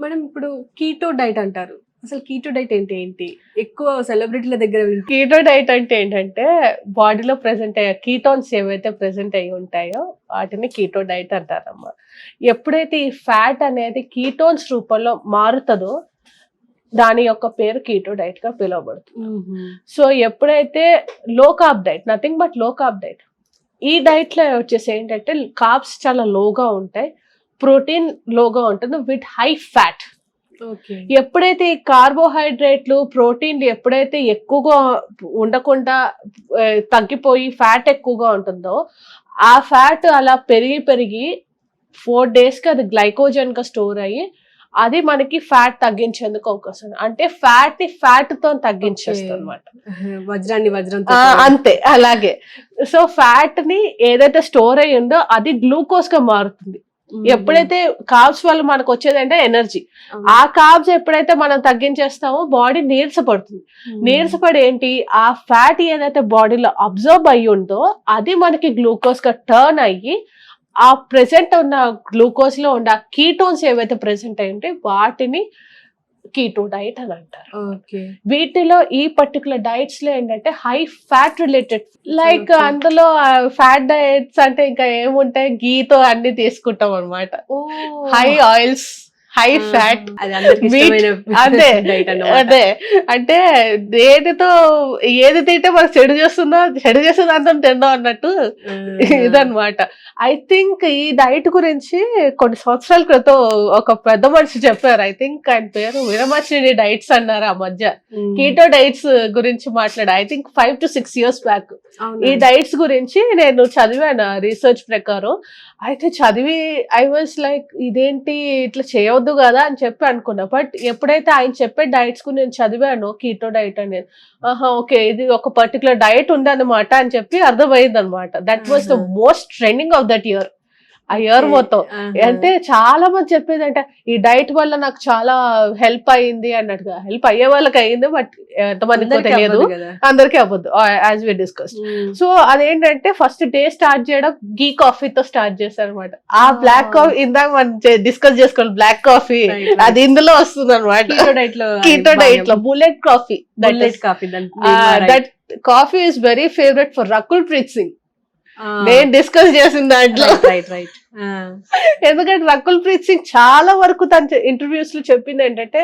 Madam ఇప్పుడు keto diet అంటారు. అసలు కీటో డైట్ ఏంటి ఏంటి? ఎక్కువ సెలబ్రిటీల దగ్గర కీటో డైట్ అంటే ఏంటంటే బాడీలో ప్రెసెంట్ అయ్యే కీటోన్స్ ఏవైతే ప్రెసెంట్ అయ్యి ఉంటాయో వాటిని కీటో డైట్ అంటారమ్మా. ఎప్పుడైతే ఈ ఫ్యాట్ అనేది కీటోన్స్ రూపంలో మారుతుందో దాని యొక్క పేరు కీటో డైట్గా పిలువబడుతుంది. సో ఎప్పుడైతే low carb diet nothing but low carb diet ఈ డైట్లో వచ్చేసి ఏంటంటే కార్బ్స్ చాలా లోగా ఉంటాయి. ప్రోటీన్ లోగా ఉంటుంది విత్ హై ఫ్యాట్. ఎప్పుడైతే ఈ కార్బోహైడ్రేట్లు ప్రోటీన్లు ఎప్పుడైతే ఎక్కువగా ఉండకుండా తగ్గిపోయి ఫ్యాట్ ఎక్కువగా ఉంటుందో ఆ ఫ్యాట్ అలా పెరిగి పెరిగి ఫోర్ డేస్కి అది గ్లైకోజన్గా స్టోర్ అయ్యి అది మనకి ఫ్యాట్ తగ్గించేందుకు అవకాశం. అంటే ఫ్యాట్ని ఫ్యాట్తో తగ్గించేస్తుంది అనమాట వజ్రాన్ని వజ్రం అంతే అలాగే. సో ఫ్యాట్ని ఏదైతే స్టోర్ అయ్యి ఉందో అది గ్లూకోజ్గా మారుతుంది. ఎప్పుడైతే కార్బ్స్ వల్ల మనకు వచ్చేదంటే ఎనర్జీ ఆ. కార్బ్స్ ఎప్పుడైతే మనం తగ్గించేస్తామో బాడీ నీరసపడుతుంది. నీరసపడి ఏంటి? ఆ ఫ్యాట్ ఏదైతే బాడీలో అబ్జర్వ్ అయ్యి ఉందో అది మనకి గ్లూకోజ్గా టర్న్ అయ్యి ఆ ప్రెసెంట్ ఉన్న గ్లూకోజ్లో ఉన్న కీటోన్స్ ఏవైతే ప్రెసెంట్ అయి ఉంటే వాటిని కీటో డైట్ అని అంటారు. ఓకే. వీటిలో ఈ పర్టికులర్ డైట్స్లో ఏంటంటే హై ఫ్యాట్ రిలేటెడ్ లైక్. అందులో ఫ్యాట్ డైట్స్ అంటే ఇంకా ఏముంటాయి? గీతో అన్ని తీసుకుంటాం అనమాట హై ఆయిల్స్ హై ఫ్యాట్ అది అదే అంటే దేనితో ఏది తింటే మనకు చెడు చేస్తుందో చెడు చేస్తుంది అంతా తిందాం అన్నట్టు ఇదన్నమాట. ఐ థింక్ ఈ డైట్ గురించి కొన్ని సంవత్సరాల క్రితం ఒక పెద్ద మనిషి చెప్పారు. ఐ థింక్ ఆయన పేరు వీరమాచిని డైట్స్ అన్నారు ఆ మధ్య. కీటో డైట్స్ గురించి మాట్లాడు? I think five to six years back ఈ డైట్స్ గురించి నేను చదివాను రీసెర్చ్ ప్రకారం. అయితే చదివి ఐ వాజ్ లైక్ ఇదేంటి ఇట్లా చేయవద్దు కదా అని చెప్పి అనుకున్నా. బట్ ఎప్పుడైతే ఆయన చెప్పే డైట్స్కు నేను చదివాను కీటో డైట్ అనేది ఆహా ఓకే ఇది ఒక పర్టికులర్ డైట్ ఉందన్నమాట అని చెప్పి అర్థమైంది అనమాట that was the. Most trending of that year ఆ ఇయర్ మొత్తం. అంటే చాలా మంది చెప్పేది అంటే ఈ డైట్ వల్ల నాకు చాలా హెల్ప్ అయింది అన్నట్టుగా. హెల్ప్ అయ్యే వాళ్ళకి అయింది బట్ ఎంతమందికో తెలియదు. అందరికీ అవ్వద్దు యాజ్ వి డిస్కస్ సో అదేంటంటే ఫస్ట్ డే స్టార్ట్ చేయడం గీ కాఫీతో స్టార్ట్ చేశారు అనమాట ఆ Ah. బ్లాక్ కాఫీ ఇందాక మనం డిస్కస్ చేసుకోవాలి బ్లాక్ కాఫీ. అది ఇందులో వస్తుంది అనమాట కీటో డైట్లో కీటో డైట్లో bullet coffee bullet coffee that coffee is very favourite for Rakul Preet Singh నేను డిస్కస్ చేసిన దాంట్లో. రైట్ రైట్ ఎందుకంటే రకుల్ ప్రీత్ సింగ్ చాలా వరకు తన ఇంటర్వ్యూస్లో చెప్పింది ఏంటంటే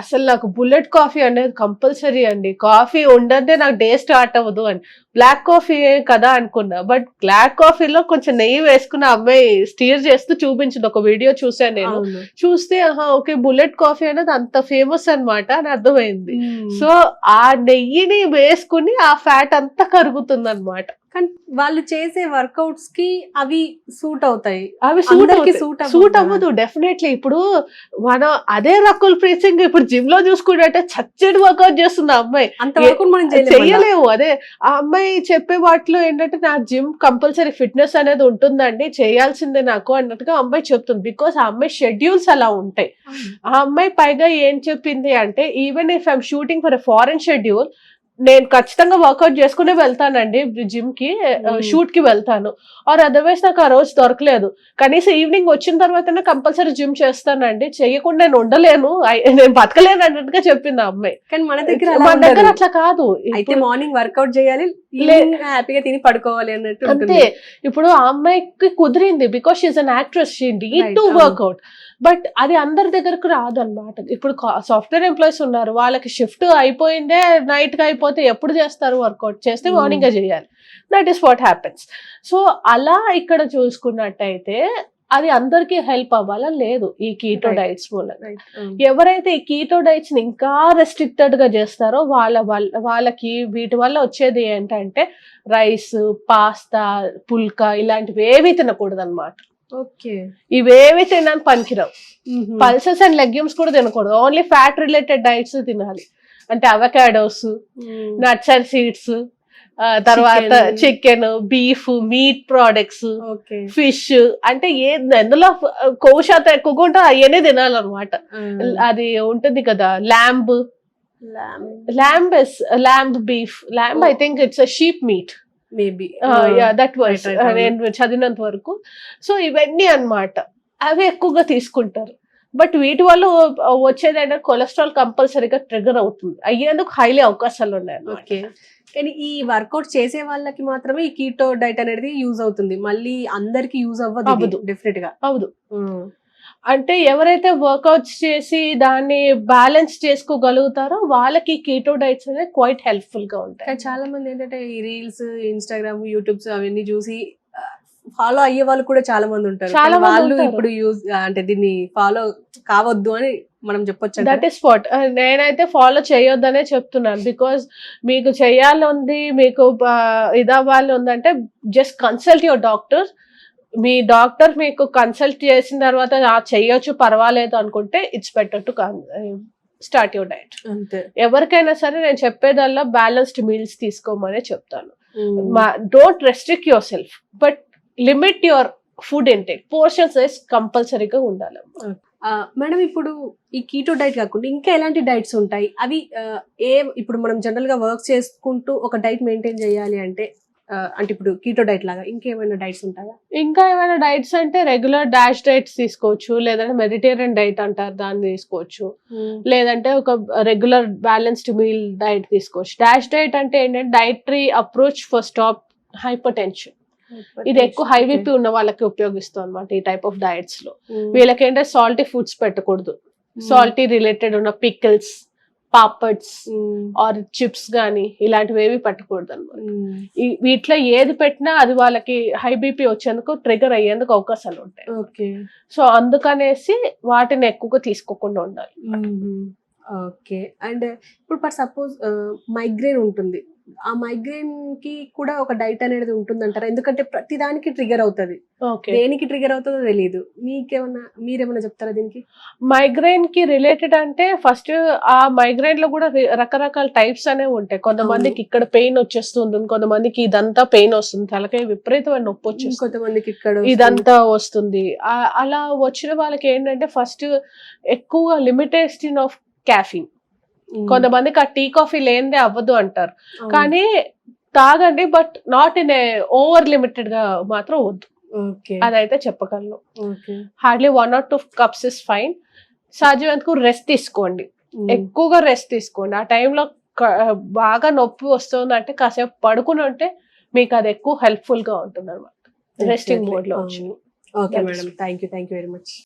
అసలు నాకు బుల్లెట్ కాఫీ అనేది కంపల్సరీ అండి. కాఫీ ఉండదే నాకు డే స్టార్ట్ అవ్వదు అని. బ్లాక్ కాఫీ కదా అనుకున్నా. బట్ బ్లాక్ కాఫీలో కొంచెం నెయ్యి వేసుకున్న అమ్మాయి స్టీర్ చేస్తూ చూపించింది. ఒక వీడియో చూసాను నేను. చూస్తే ఆహా ఓకే బుల్లెట్ కాఫీ అనేది అంత ఫేమస్ అన్నమాట అని అర్థమైంది. సో ఆ నెయ్యిని వేసుకుని ఆ ఫ్యాట్ అంతా కరుగుతుంది అనమాట కానీ వాళ్ళు చేసే వర్కౌట్స్కి అవి సూట్ అవుతాయి. అవి సూట్ సూట్ అవ్వదు డెఫినెట్లీ ఇప్పుడు మనం అదే రకుల్ ప్రీత్ సింగ్ ఇప్పుడు జిమ్లో చూసుకుంటే చచ్చడి వర్కౌట్ చేస్తుంది ఆ అమ్మాయి. అంతవరకు మనం చేయలేము అదే. ఆ అమ్మాయి చెప్పే వాటిలో ఏంటంటే నా జిమ్ కంపల్సరీ ఫిట్నెస్ అనేది ఉంటుందండి చేయాల్సిందే నాకు అన్నట్టుగా అమ్మాయి చెప్తుంది. బికాస్ ఆ అమ్మాయి షెడ్యూల్స్ అలా ఉంటాయి. ఆ అమ్మాయి పైగా ఏం చెప్పింది అంటే even if I'm shooting for a foreign schedule నేను ఖచ్చితంగా వర్కౌట్ చేసుకునే వెళ్తానండి జిమ్కి Hmm. షూట్కి వెళ్తాను. ఆర్ అదర్వైజ్ నాకు ఆ రోజు దొరకలేదు. కనీసం ఈవినింగ్ వచ్చిన తర్వాతనే కంపల్సరీ జిమ్ చేస్తానండి. చేయకుండా నేను ఉండలేను. నేను బతకలేను అన్నట్టుగా చెప్పింది ఆ అమ్మాయి. కానీ మన దగ్గర మన దగ్గర. అట్లా కాదు. అయితే మార్నింగ్ వర్కౌట్ చేయాలి హ్యాపీగా తిని పడుకోవాలి అన్నట్టు అంతే. ఇప్పుడు ఆ అమ్మాయికి కుదిరింది because she's an actress she need to అవును. బట్ అది అందరి దగ్గరకు రాదు అనమాట ఇప్పుడు సాఫ్ట్వేర్ ఎంప్లాయీస్ ఉన్నారు. వాళ్ళకి షిఫ్ట్ అయిపోయిందే నైట్గా అయిపోతే ఎప్పుడు చేస్తారు వర్కౌట్ చేస్తే Hmm. మార్నింగ్ చేయాలి. That is what happens so అలా ఇక్కడ చూసుకున్నట్టయితే అది అందరికీ హెల్ప్ అవ్వాలా? లేదు. ఈ కీటో. డైట్స్ మూలంగా. అవును. ఎవరైతే ఈ కీటో డైట్స్ని ఇంకా రెస్ట్రిక్టెడ్గా చేస్తారో వాళ్ళ వల్ల వాళ్ళకి వీటి వల్ల వచ్చేది ఏంటంటే రైస్ పాస్తా పుల్కా ఇలాంటివి ఏవి తినకూడదు అనమాట ఇవేవి తినడానికి పనికిరావు. పల్సెస్ అండ్ లెగ్యూమ్స్ కూడా తినకూడదు. ఓన్లీ ఫ్యాట్ రిలేటెడ్ డైట్స్ తినాలి. అంటే అవకాడోస్. నట్స్ అండ్ సీడ్స్ తర్వాత. Chicken beef meat products fish అంటే ఏ ఎందులో కొవ్వు శాతం ఎక్కువగా ఉంటే అవన్నీ తినాలన్నమాట. అది ఉంటుంది కదా lamb. Lamb. Lamb beef. Lamb I. Think it's a sheep meat maybe that was right, right. నేను చదివినంత వరకు. సో ఇవన్నీ అన్నమాట. అవి ఎక్కువగా తీసుకుంటారు. బట్ వీటి వల్ల వచ్చేది ఏంటంటే కొలెస్ట్రాల్ కంపల్సరీగా ట్రిగర్ అవుతుంది. అయ్యేందుకు హైలీ అవకాశాలు ఉన్నాయి. ఓకే. కానీ ఈ వర్కౌట్ చేసే వాళ్ళకి మాత్రమే ఈ కీటో డైట్ అనేది యూజ్ అవుతుంది. మళ్ళీ అందరికి యూజ్ అవ్వదు అవ్వదు. డెఫినెట్గా. అవును అంటే ఎవరైతే వర్కౌట్స్ చేసి దాన్ని బ్యాలెన్స్ చేసుకోగలుగుతారో వాళ్ళకి కీటో డైట్స్ అనేది క్వైట్ హెల్ప్ఫుల్గా ఉంటాయి. చాలా మంది ఏంటంటే ఈ రీల్స్ ఇన్స్టాగ్రామ్ యూట్యూబ్స్ అవన్నీ చూసి ఫాలో అయ్యే వాళ్ళు కూడా చాలా మంది ఉంటారు చాలా వాళ్ళు. ఇప్పుడు యూజ్ అంటే దీన్ని ఫాలో కావద్దు అని మనం చెప్పొచ్చు దట్ ఈస్ వాట్ నేనైతే ఫాలో చేయొద్దనే చెప్తున్నాను. బికాస్ మీకు చేయాలి మీకు ఆ, ఇదవ్వాలి ఉందంటే జస్ట్ కన్సల్ట్ యువర్ డాక్టర్ మీ డాక్టర్ మీకు కన్సల్ట్ చేసిన తర్వాత "ఆ, చెయ్యొచ్చు పర్వాలేదు అనుకుంటే it's better to start your diet. అంతే. ఎవరికైనా సరే నేను చెప్పేదల్లా బ్యాలెన్స్డ్ మీల్స్ తీసుకోమనే చెప్తాను. Don't restrict your self but limit your food intake. Portion size కంపల్సరీగా ఉండాలి మేడం ఇప్పుడు ఈ కీటో డైట్ కాకుండా ఇంకా ఎలాంటి డైట్స్ ఉంటాయి? అవి ఏ ఇప్పుడు మనం జనరల్గా వర్క్ చేసుకుంటూ ఒక డైట్ మెయింటైన్ చేయాలి అంటే అంటే ఇప్పుడు కీటో డైట్ లాగా ఇంకేమైనా డైట్స్ ఉంటాయా? ఇంకా ఏమైనా డైట్స్ అంటే రెగ్యులర్ డాష్ డైట్స్ తీసుకోవచ్చు లేదంటే మెడిటేరియన్ డైట్ అంటారు దాన్ని తీసుకోవచ్చు. లేదంటే ఒక రెగ్యులర్ బ్యాలెన్స్డ్ మీల్ డైట్ తీసుకోవచ్చు. డాష్ డైట్ అంటే ఏంటంటే dietary approach for stop hypertension ఇది ఎక్కువ హై బీపీ ఉన్న వాళ్ళకి ఉపయోగిస్తాం అనమాట ఈ టైప్ ఆఫ్ డైట్స్లో. వీళ్ళకి ఏంటంటే సాల్టీ ఫుడ్స్ పెట్టకూడదు. సాల్టీ రిలేటెడ్ ఉన్న పికిల్స్ పాపడ్స్ ఆర్ చిప్స్ కానీ ఇలాంటివి ఏవి పెట్టకూడదు అనమాట వీటిలో ఏది పెట్టినా అది వాళ్ళకి హై బీపీ వచ్చేందుకు ట్రిగర్ అయ్యేందుకు అవకాశాలు ఉంటాయి ఓకే. సో అందుకనేసి వాటిని ఎక్కువగా తీసుకోకుండా ఉండాలి. ఓకే. అండ్ ఇప్పుడు ఫర్ సపోజ్ మైగ్రేన్ ఉంటుంది. ఆ మైగ్రేన్కి కూడా ఒక డైట్ అనేది ఉంటుంది అంటారా ఎందుకంటే ప్రతి దానికి ట్రిగర్ అవుతుంది. ఓకే. దేనికి ట్రిగర్ అవుతుందో తెలియదు మీకేమన్నా మీరేమన్నా చెప్తారా దీనికి? మైగ్రేన్కి రిలేటెడ్ అంటే ఫస్ట్ ఆ మైగ్రేన్లో కూడా రకరకాల టైప్స్ అనేవి ఉంటాయి. కొంతమందికి ఇక్కడ పెయిన్ వచ్చేస్తుంది కొంతమందికి ఇదంతా పెయిన్ వస్తుంది తలకాయ విపరీతమైన నొప్పి వచ్చేస్తుంది. కొంతమందికి ఇక్కడ. ఇదంతా వస్తుంది. అలా వచ్చిన వాళ్ళకి ఏంటంటే ఫస్ట్ ఎక్కువ లిమిటేషన్ ఆఫ్ క్యాఫిన్. కొంతమందికి ఆ టీ కాఫీ లేనిదే అవ్వదు అంటారు. కానీ తాగండి but not in a over లిమిటెడ్గా మాత్రం వద్దు. అదైతే చెప్పగలను. Hardly one or two cups is fine. సాధ్యమైనందుకు rest తీసుకోండి. ఎక్కువగా రెస్ట్ తీసుకోండి. ఆ టైంలో బాగా నొప్పి వస్తుంది అంటే కాసేపు పడుకుని ఉంటే మీకు అది ఎక్కువ హెల్ప్ఫుల్గా ఉంటుంది అనమాట రెస్టింగ్. మోడ్లో వచ్చి అవును. Okay madam. Thank you thank you very much.